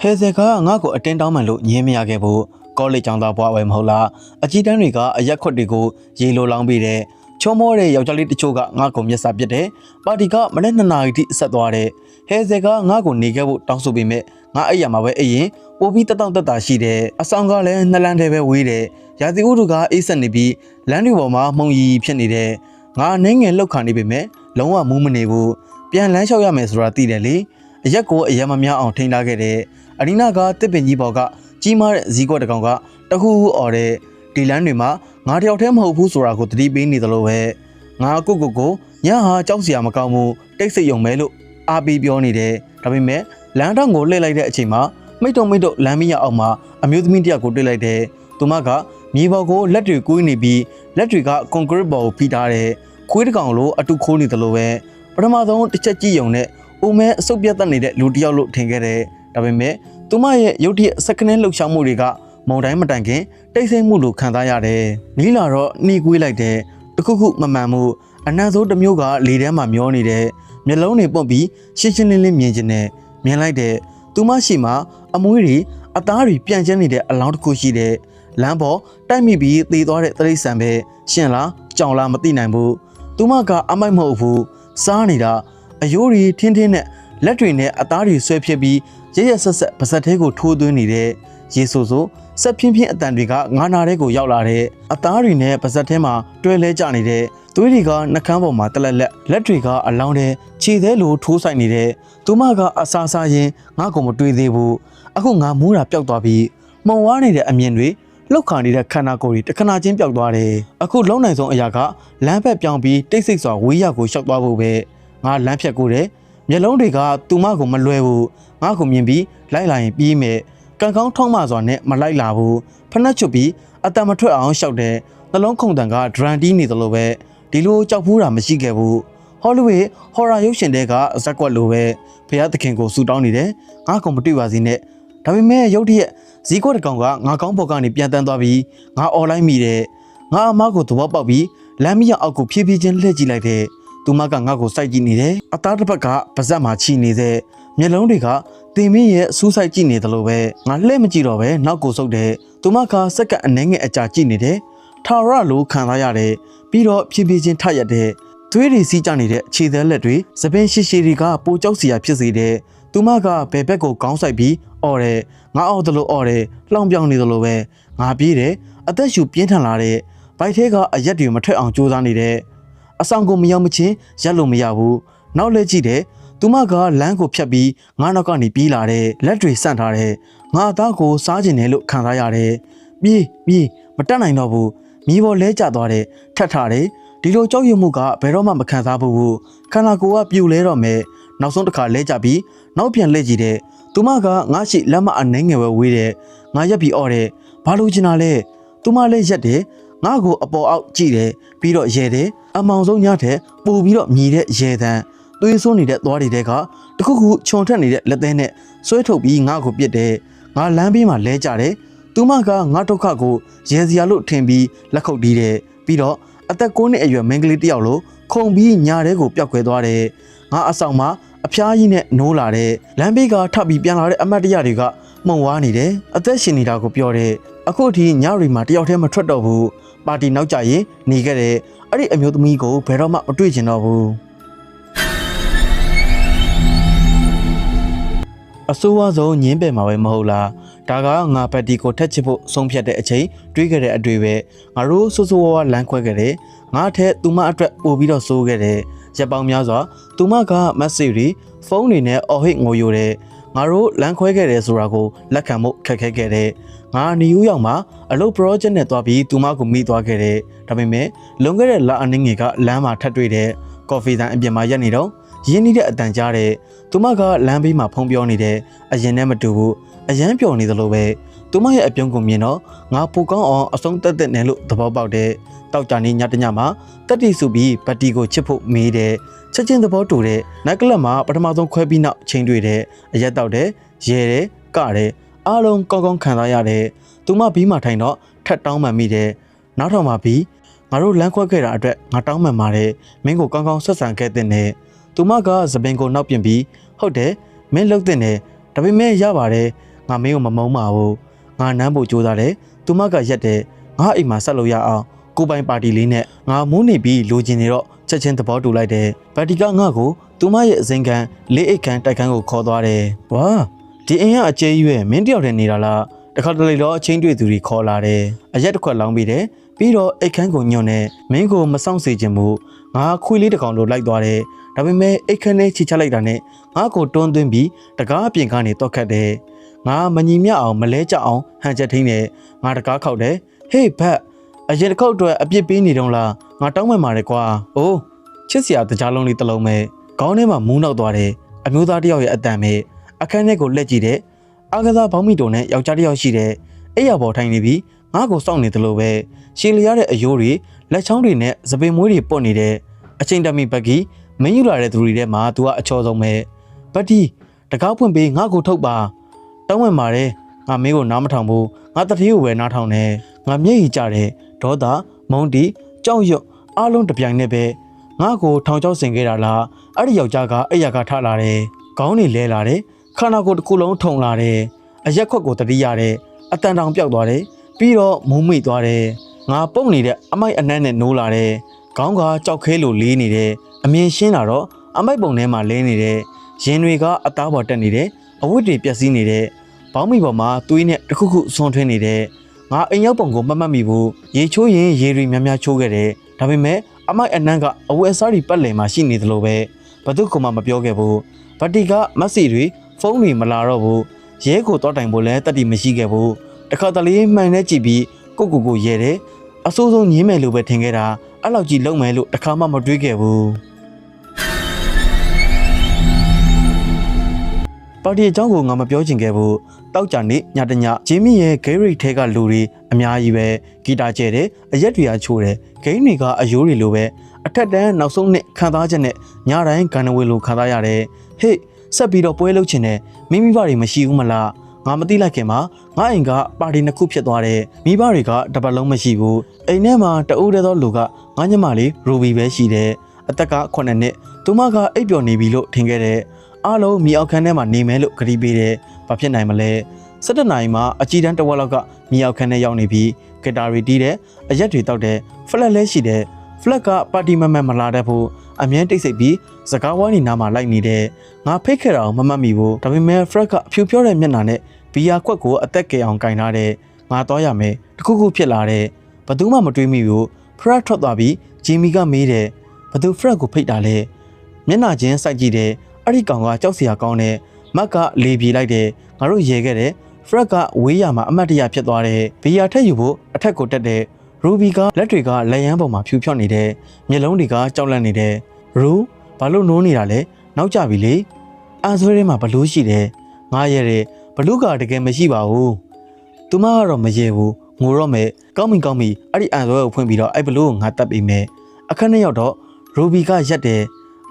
ဟဲဇယ်ကငါ့ကိုအတင်းတောင်းမှန်လို့ညင်းမရခဲ့ဘူးကောလိပ်ကျောင်းသားဘွားဝယ်မဟုတ်လားအကြီးတန်းတွေကအရက်ခွက်တွေကိုရေလိုလောင်းပေးတယ်ချောမောတဲ့ယောက်ျားလေးတချို့ကငါ့ကိုမျက်စာပစ်တယ်ပါတီကမနေ့နှစ်နာရီထိဆက်သွားတယ်ဟဲဇယ်ကငါ့ကိုနေခဲ့ဖို့တောင်းဆိုပေမဲ့ငါအဲ့ရမှာပဲအဲ့ရင်ပိုပြီးတက်တောင့်တက်တာရှိတယ်အဆောင်ကလည်းနှစ်လန်းတည်းပဲဝေးတယ်ရာသီဥတုကအေးဆက်နေပြီးလမ်းတွေပေါ်မှာမှုံရီဖြစ်နေတယ်ငါအနေငယ်လောက်ခံနေပေမဲ့လုံးဝမူးမနေဘူးပြန်လမ်းလျှောက်ရမယ်ဆိုတာသိတယ်လေအရက်ကိုအရက်မများအောင်ထိန်းထားခဲ့တယ် အနီနာကတစ်ပင်ကြီးပေါ်ကကြီးမားတဲ့ဇီးကွက်တစ်ကောင်ကတခုခုអော်တဲ့ဒီလမ်းတွေမှာငါတယောက်တည်းမဟုတ်ဘူးဆိုတာကိုသတိပေးနေသလိုပဲငါကိုကိုကိုညဟာကြောက်စရာမကောင်းဘူးတိတ်ဆိတ်ယုံမဲလို့အားပေးပြောနေတယ်ဒါပေမဲ့လမ်းတောင်ကိုလှည့်လိုက်တဲ့အချိန်မှာမိတ်တုံမိတ်တုံလမ်းမရအောင်မှာအမျိုးသမီးတစ်ယောက်ကိုတွေ့လိုက်တယ်သူမကမြေပေါ်ကိုလက်တွေကူးနေပြီးလက်တွေကကွန်ကရစ်ပေါ်ကိုဖိထားတယ်ခွေးတစ်ကောင်လိုအတူခိုးနေသလိုပဲပထမဆုံးတစ်ချက်ကြည့်ယုံနဲ့အိုမဲအဆုတ်ပြတ်တက်နေတဲ့လူတစ်ယောက်လို့ထင်ခဲ့တယ် ဒါပေမဲ့သူမရဲ့ရုတ်တရက်စက္ကနလှုပ်ရှားမှုတွေကမုံတိုင်းမတိုင်ခင်တိတ်ဆိတ်မှုလိုခံစားရတယ်နီးလာတော့နှီးကွေးလိုက်တယ်တခုခုမမှန်မှုအနံဆိုးတစ်မျိုးကလေထဲမှာမျောနေတယ်မျက်လုံးတွေပွန့်ပြီးရှင်းရှင်းလင်းလင်းမြင်ကျင်တယ်မြင်လိုက်တဲ့သူမရှိမှအမွှေးတွေအသားတွေပြန့်ကျဲနေတဲ့အလောင်းတစ်ခုရှိတယ်လမ်းပေါ်တိုက်မိပြီးသေသွားတဲ့တရိษံပဲရှင်လားကြောင်လားမသိနိုင်ဘူးသူမကအမိုက်မဟုတ်ဘူးစားနေတာအယိုးတွေထင်းထင်းနဲ့လက်တွေနဲ့အသားတွေဆွဲဖြစ်ပြီး ရရဆက်ဆက်ပါဇက်သေးကိုထိုးသွင်းနေတဲ့ရေဆိုဆိုဆက်ဖြင်းဖြင်းအတန်တွေကငါးနာတဲ့ကိုရောက်လာတဲ့အသားတွေနဲ့ပါဇက်ထဲမှာတွဲလဲကျနေတဲ့သွေးတွေကနှကန်းပေါ်မှာတလက်လက်လက်တွေကအလောင်းတဲ့ခြေသေးလိုထိုးဆိုင်နေတဲ့သူမကအဆာဆာရင်ငါ့ကိုမတွေးသေးဘူးအခုငါမူးတာပျောက်သွားပြီးမှုံဝါးနေတဲ့အမြင်တွေလောက်ခါနေတဲ့ခန္ဓာကိုယ်တွေတခဏချင်းပျောက်သွားတယ်အခုလုံးနိုင်ဆုံးအရာကလမ်းဘက်ပြောင်းပြီးတိတ်ဆိတ်စွာဝေးရောက်ကိုရှောက်သွားဖို့ပဲငါလမ်းဖြတ်ကိုတယ် မျက်လုံးတွေကသူမကိုမလွယ်ဘူးငါ့ကိုမြင်ပြီးလိုက်လာရင်ပြီးမယ်ကံကောင်းထောက်မှစွာနဲ့မလိုက်လာဘူးဖနှက်ချွတ်ပြီးအတံမထွက်အောင်ရှောက်တယ်နှလုံးခုန်တန်ကဒရန်တီးနေသလိုပဲဒီလိုကြောက်ဖူးတာမရှိခဲ့ဘူးဟောလိဝုဒ်ဟော်ရာရုပ်ရှင်တွေကဇက်ကွက်လိုပဲဖះသခင်ကိုဆူတောင်းနေတယ်ငါကောင်မတွေ့ပါစေနဲ့ဒါပေမဲ့ရုတ်တရက်ဇီးကွက်တကောင်ကငါကောင်းဘော်ကနေပြန်တန်းသွားပြီးငါអော်လိုက်မိတယ်ငါအမကိုသဘောပေါက်ပြီးလမ်းမရအောက်ကိုဖြည်းဖြည်းချင်းလှည့်ကြည့်လိုက်တယ် သူမကငါ့ကိုစိုက်ကြည့်နေတယ်အသားတစ်ဖက်ကပါဇက်မှာချီနေတဲ့မျက်လုံးတွေကတင်မင်းရဲ့စူးစိုက်ကြည့်နေတယ်လို့ပဲငါလှည့်မကြည့်တော့ပဲနောက်ကိုဆုပ်တယ်သူမကစက္ကအနှဲငယ်အကြာကြည့်နေတယ်ထာဝရလိုခံစားရတယ်ပြီးတော့ဖြည်းဖြည်းချင်းထရက်တဲ့သွေးတွေစီးကြနေတဲ့ခြေသေးလက်တွေသပင်းရှိရှိတွေကပိုကြောက်စရာဖြစ်စေတယ်သူမကဘယ်ဘက်ကိုကောင်းဆိုင်ပြီးအော်တယ်ငါအော်တယ်လို့အော်တယ်လှောင်ပြောင်နေတယ်လို့ပဲငါပြေးတယ်အသက်ရှူပြင်းထန်လာတဲ့ဘိုက်ထဲကအရက်တွေမထွက်အောင်ကြိုးစားနေတဲ့ အဆောင်ကိုမရောက်မချင်းရက်လို့မရဘူးနောက်လဲကြည့်တယ်သူမကလမ်းကိုဖြတ်ပြီးငါနောက်ကနေပြေးလာတဲ့လက်တွေဆန့်ထားတဲ့ငါအသားကိုစားကျင်တယ်လို့ခံစားရတယ်ပြေးပြေးမတက်နိုင်တော့ဘူးမြေပေါ်လဲကျသွားတယ်ထက်ထားတယ်ဒီလိုကြောက်ရွံ့မှုကဘယ်တော့မှမခံစားဘူးခန္ဓာကိုယ်ကပြူလဲတော့မယ်နောက်ဆုံးတစ်ခါလဲကျပြီးနောက်ပြန်လှည့်ကြည့်တဲ့သူမကငါရှိလက်မအနှဲငယ်ပဲဝေးတယ်ငါရက်ပြီးអော်တယ်ဘာလို့ချင်တာလဲသူမလည်းရက်တယ် ငါ့ကိုအပေါ်အောက်ကြည့်တယ်ပြီးတော့ရဲတယ်အမောင်ဆုံးညတဲ့ပူပြီးတော့မြည်တဲ့ရဲတန်းသွေးဆိုးနေတဲ့သွားတွေတဲကတခုခုခြုံထက်နေတဲ့လက်သေးနဲ့ဆွဲထုတ်ပြီးငါ့ကိုပြစ်တယ်ငါလမ်းဘေးမှာလဲကြတယ်သူမကငါဒုက္ခကိုရဲစရာလို့ထင်ပြီးလက်ခုပ်တီးတယ်ပြီးတော့အသက်9နှစ်အရွယ်မိန်းကလေးတစ်ယောက်လိုခုန်ပြီးညာထဲကိုပျောက်ခွဲသွားတယ်ငါအဆောင်မှာအဖျားကြီးနဲ့နိုးလာတဲ့လမ်းဘေးကထပ်ပြီးပြန်လာတဲ့အမတ်တရတွေကမှုံဝါးနေတယ်အသက်ရှင်နေတာကိုပြောတယ်အခုထိညရီမှာတယောက်တည်းမထွက်တော့ဘူး ပါတီနောက်ကျရင်หนีခဲ့တယ်အဲ့ဒီအမျိုးသမီးကိုဘယ်တော့မှမတွေ့ချင်တော့ဘူးအဆိုးဝါးဆုံးညင်းပယ်မှာပဲမဟုတ်လားဒါကငါပတ်တီကိုထက်ချစ်ဖို့ဆုံးဖြတ်တဲ့အချိန်တွေးခဲ့တဲ့အတွေ့ပဲငါတို့ဆိုးဆိုးဝါးဝါးလမ်းခွဲခဲ့တယ်ငါထက်သူမအတွက်ပို့ပြီးတော့စိုးခဲ့တယ်ရက်ပေါင်းများစွာသူမကမက်ဆေ့ရီဖုန်းတွေနဲ့အော်ဟစ်ငိုယိုတယ် ငါတို့လမ်းခွဲခဲ့တယ်ဆိုတာကိုလက်ခံဖို့ခက်ခဲခဲ့တယ်ငါနယူးယောက်မှာအလုပ် project နဲ့တွားပြီးသူမကိုမိသွားခဲ့တယ်ဒါပေမဲ့လွန်ခဲ့တဲ့လအနည်းငယ်ကလမ်းမှာထပ်တွေ့တဲ့ကော်ဖီဆိုင်အပြင်မှာရက်နေတော့ရင်းနှီးတဲ့အတန်ကြားတဲ့သူမကလမ်းဘေးမှာဖုံးပြောနေတဲ့အရင်နဲ့မတူဘူးအရန်ပျော်နေသလိုပဲ သူမရဲ့အပြုံးကိုမြင်တော့ငါပူကောင်းအောင်အဆုံးတက်တက်နေလို့သဘောပေါက်တယ်တောက်ကြနေညတညမှာတက်တီစုပြီးဘတ်တီကိုချစ်ဖို့မေးတယ်ချက်ချင်းသဘောတူတဲ့နိုက်ကလပ်မှာပထမဆုံးခွဲပြီးနောက်ချိန်တွေ့တဲ့အရက်တောက်တယ်ရဲတယ်ကတယ်အားလုံးကောင်းကောင်းခံစားရတယ်သူမဘီးမှထိုင်တော့ထက်တောင်းမှန်မိတယ်နောက်ထောင်မှာဘီးငါတို့လမ်းခွဲခဲ့တာအတွက်ငါတောင်းမှန်ပါတယ်မင်းကိုကောင်းကောင်းဆက်ဆံခဲ့တဲ့နဲ့သူမကသပင်ကိုနောက်ပြင်ပြီးဟုတ်တယ်မင်းလှုပ်တဲ့နဲ့ဒါပေမဲ့ရပါတယ်ငါမင်းကိုမမုန်းပါဘူး ငါနမ်းဖို့ကြိုးစားတယ်သူမကရက်တယ်ငါအိမ်မှာဆက်လို့ရအောင်ကိုပိုင်ပါတီလေးနဲ့ငါမူးနေပြီးလိုချင်နေတော့ချက်ချင်းသဘောတူလိုက်တယ်ဗတ်တီကငါ့ကိုသူမရဲ့အစိမ်ခံလေးအိတ်ခံတိုက်ခန်းကိုခေါ်သွားတယ်ဝါဒီအိမ်ကအကျဲရွယ်မင်းတယောက်တည်းနေတာလားတခါတလေတော့အချင်းတွေ့သူတွေခေါ်လာတယ်အရက်တစ်ခွက်လောင်းပြီးတယ်ပြီးတော့အိတ်ခမ်းကိုညွန့်နေမင်းကိုမဆောင်စေချင်ဘူးငါခွေးလေးတစ်ကောင်လိုလိုက်သွားတယ်ဒါပေမဲ့အိတ်ခမ်းလေးချီချလိုက်တာနဲ့ငါကိုတွန်းသွင်းပြီးတကားအပြင်ကနေတော့ခတ်တယ် ငါမညီမျှအောင်မလဲကြအောင်ဟန်ချက်ထင်းနေငါတကားခောက်တယ်ဟေးဘတ်အရင်တစ်ခေါက်အတွက်အပြစ်ပေးနေတော့လားငါတောင်းပန်ပါတယ်ကွာအိုးချစ်စရာတကြားလုံးလေးတစ်လုံးပဲခေါင်းထဲမှာမူးနောက်သွားတယ်အမျိုးသားတစ်ယောက်ရဲ့အတန်ပဲအခန်းထဲကိုလက်ကြည့်တဲ့အာကစားဘောင်းမီတုံနဲ့ယောက်ျားတစ်ယောက်ရှိတယ်အဲ့ရပေါ်ထိုင်နေပြီးငါ့ကိုစောင့်နေတယ်လို့ပဲရှည်လျားတဲ့အယိုးတွေလက်ချောင်းတွေနဲ့စပင်မွေးတွေပုတ်နေတဲ့အချိန်တမီဘက်ကီမင်းယူလာတဲ့သူတွေထဲမှာ तू ကအချော်ဆုံးပဲဘတ်တီတကားဖွင့်ပေးငါ့ကိုထုတ်ပါ တောင်းပန်ပါတယ်ငါမင်းကိုနားမထောင်ဘူးငါတတိကိုပဲနားထောင်တယ်ငါမျက်ရည်ကျတယ်ဒေါသမုန်းတီကြောက်ရွံ့အားလုံးတစ်ပြိုင်နက်ပဲငါ့ကိုထောင်ချောက်ဆင်ခဲ့တာလားအဲ့ဒီယောက်ျားကအဲ့ရကထလာတယ်ခေါင်းတွေလဲလာတယ်ခန္ဓာကိုယ်တစ်ခုလုံးထုံလာတယ်အရက်ခွက်ကိုတတိရတယ်အတန်တောင်ပြောက်သွားတယ်ပြီးတော့မုံမိတ်သွားတယ်ငါပုတ်နေတဲ့အမိုက်အနှမ်းနဲ့နိုးလာတယ်ခေါင်းကကြောက်ခဲလိုလေးနေတယ်အမြင်ရှင်းလာတော့အမိုက်ပုံထဲမှာလဲနေတယ်ရင်တွေကအသားပေါ်တက်နေတယ်အဝတ်တွေပြက်စီးနေတယ် ဘောင်းမီပေါ်မှာသွေးနဲ့တစ်ခုခုဆွန်ထွင်းနေတယ်ငါအိမ်ရောက်ပုံကိုမမှတ်မိဘူးရေချိုးရင်ရေတွေများများချိုးခဲ့တယ်ဒါပေမဲ့အမိုက်အနှမ်းကအဝတ်အစားတွေပတ်လည်မှာရှိနေသလိုပဲဘသူကမှမပြောခဲ့ဘူးဗတ်တီကမက်ဆီတွေဖုန်းတွေမလာတော့ဘူးရဲကိုတော့တိုင်ဖို့လည်းတတိမရှိခဲ့ဘူးတခါတလေမှန်နဲ့ကြည့်ပြီးကိုကိုကိုရဲတယ်အဆိုးဆုံးညင်းမယ်လို့ပဲထင်ခဲ့တာအဲ့လောက်ကြီးလုံးမယ်လို့တခါမှမတွေးခဲ့ဘူး ပါတီအကြောင်းကိုငါမပြောချင်ခဲ့ဘူးတောက်ကြနေညတညဂျင်းမီရဲ့ဂိမ်းရိတ်ထဲကလူတွေအများကြီးပဲဂီတာကျဲတယ်အရက်တွေကချိုးတယ်ဂိမ်းတွေကအယိုးတွေလိုပဲအထက်တန်းနောက်ဆုံးနှစ်ခံစားချက်နဲ့ညတိုင်းဂန်နဝေလိုခံစားရတယ်ဟေ့ဆက်ပြီးတော့ပွဲလုပ်ချင်တယ်မိမိဘတွေမရှိဘူးမလားငါမသိလိုက်ခင်မှာငါအိမ်ကပါတီနှစ်ခုဖြစ်သွားတယ်မိဘတွေကတပတ်လုံးမရှိဘူးအိမ်ထဲမှာတအုပ်တည်းသောလူကငါညမလေးရူဘီပဲရှိတယ်အသက်က9နှစ်သူမကအိပ်ပျော်နေပြီလို့ထင်ခဲ့တယ် အားလုံးမြေအောက်ခန်းထဲမှာနေမယ်လို့ကတိပေးတယ်ဘာဖြစ်နိုင်မလဲ17နိုင်မှာအကြည်တန်းတစ်ဝက်လောက်ကမြေအောက်ခန်းထဲရောက်နေပြီးဂီတာတွေတီးတယ်အရက်တွေတောက်တယ်ဖလက်လဲရှိတယ်ဖလက်ကပါတီမမန်မလာတတ်ဘူးအမြဲတိတ်ဆိတ်ပြီးစကားဝိုင်းနေနားမှာလိုက်နေတယ်ငါဖိတ်ခဲ့တာအောင်မမှတ်မိဘူးဒါပေမဲ့ဖရက်ကအဖြူပြောတဲ့မျက်နှာနဲ့ဘီယာခွက်ကိုအသက်ကယ်အောင်ကင်ထားတယ်ငါတော့ရမယ်တခုခုဖြစ်လာတယ်ဘသူမှမတွေးမိဘူးဖရက်ထွက်သွားပြီးဂျီမီကမေးတယ်ဘသူဖရက်ကိုဖိတ်တာလဲမျက်နှာချင်းစိုက်ကြည့်တယ် အဲ့ဒီကောင်ကကြောက်စရာကောင်းတယ်မက်ကလေပြေးလိုက်တယ်ငါတို့ရေခဲ့တယ်ဖရက်ကဝေးရမှာအမတ်တရဖြစ်သွားတယ်ဘီယာထက်ယူဖို့အထက်ကိုတက်တယ်ရူဘီကလက်တွေကလက်ရန်ပေါ်မှာဖြူဖြော့နေတယ်မျက်လုံးတွေကကြောက်လန့်နေတယ်ရူဘာလို့နိုးနေတာလဲနောက်ကြပြီလေအန်ဆွဲထဲမှာဘလူးရှိတယ်ငားရဲတယ်ဘလူးကတကယ်မရှိပါဘူးသူမကတော့မရဲဘူးငိုတော့မယ်ကောင်းပြီကောင်းပြီအဲ့ဒီအန်ဆွဲကိုဖွင့်ပြီးတော့အဲ့ဘလူးကိုငါတက်ပေးမယ်အခန်းထဲရောက်တော့ရူဘီကရက်တယ်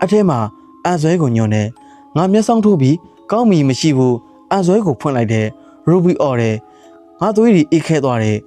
အထဲမှာ အန်ဆွဲကိုညွန်တယ်ငါမျက်စောင်းထိုးပြီးကောင်းပြီမရှိဘူးအန်ဆွဲကိုဖွင့်လိုက်တယ်ရူဘီအော်တယ်ငါသွေးတွေအေးခဲသွားတယ်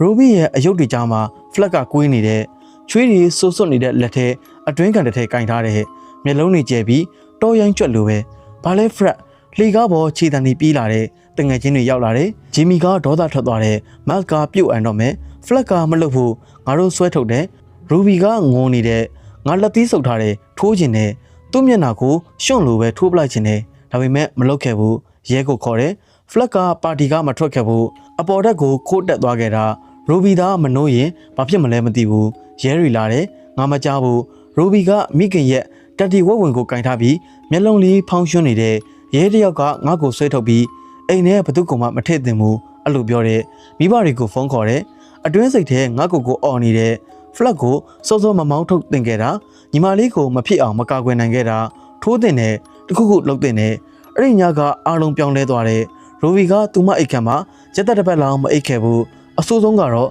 ရူဘီရဲ့အယုတ်တွေကြားမှာဖလက်ကကွေးနေတဲ့ချွေးတွေဆူဆွတ်နေတဲ့လက်ထဲအတွင်းကန်တစ်ထဲကင်ထားတဲ့မျက်လုံးတွေကျဲပြီးတောရိုင်းကျွတ်လိုပဲဘာလဲဖရက်လှေကားပေါ်ခြေတံတွေပြေးလာတဲ့တငယ်ချင်းတွေရောက်လာတယ်ဂျီမီကဒေါသထွက်သွားတယ်မတ်ကပြုတ်အန်တော့မယ်ဖလက်ကမလုပ်ဘူးငါတို့ဆွဲထုတ်တယ်ရူဘီကငုံနေတဲ့ငါလက်သီးဆုပ်ထားတယ်ထိုးကျင်တယ် သူ့မျက်နှာကိုရှွန့်လိုပဲထိုးပလိုက်ခြင်းတယ်ဒါပေမဲ့မလုပ်ခဲ့ဘူးရဲကိုခေါ်တယ်ဖလက်ကပါတီကမထွက်ခဲ့ဘူးအပေါ်တက်ကိုခိုးတက်သွားခဲ့တာရူဘီသားမနှိုးရင်ဘာဖြစ်မလဲမသိဘူးရဲရီလာတယ်ငါမကြောက်ဘူးရူဘီကမိခင်ရဲ့တတီဝက်ဝင်ကိုကင်ထားပြီးမျက်လုံးလေးဖောင်းရွှန်းနေတဲ့ရဲတယောက်ကငါ့ကိုဆွဲထုတ်ပြီးအိမ်ထဲဘသူ့ကောင်မှမထည့်သင်ဘူးအဲ့လိုပြောတဲ့မိဘတွေကိုဖုန်းခေါ်တယ်အတွင်းစိတ်ထဲငါ့ကိုကိုအော်နေတဲ့ ဖလက်ကိုစောစောမမောင်းထုတ်တင်ခဲ့တာညီမလေးကိုမဖြစ်အောင်မကာကွယ်နိုင်ခဲ့တာထိုးတင်တဲ့တခုခုလှုပ်တင်တဲ့အဲ့ဒီညကအားလုံးပြောင်းလဲသွားတဲ့ရိုဗီကသူမအိတ်ခံမှာစက်သက်တစ်ပတ်လောက်မအိတ်ခဲ့ဘူးအဆိုးဆုံးကတော့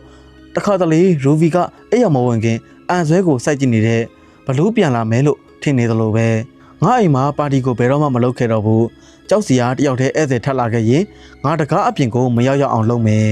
တခါတလေရိုဗီကအဲ့ရမဝင်ခင်အန်ဆွဲကိုစိုက်ကြည့်နေတဲ့ဘလူးပြန်လာမယ်လို့ထင်နေသလိုပဲငါအိမ်မှာပါတီကိုဘယ်တော့မှမလုပ်ခဲ့တော့ဘူးကြောက်စရာတယောက်တည်းဧည့်သည်ထပ်လာခဲ့ရင်ငါတကားအပြင်ကိုမရောက်ရောက်အောင်လုပ်မယ်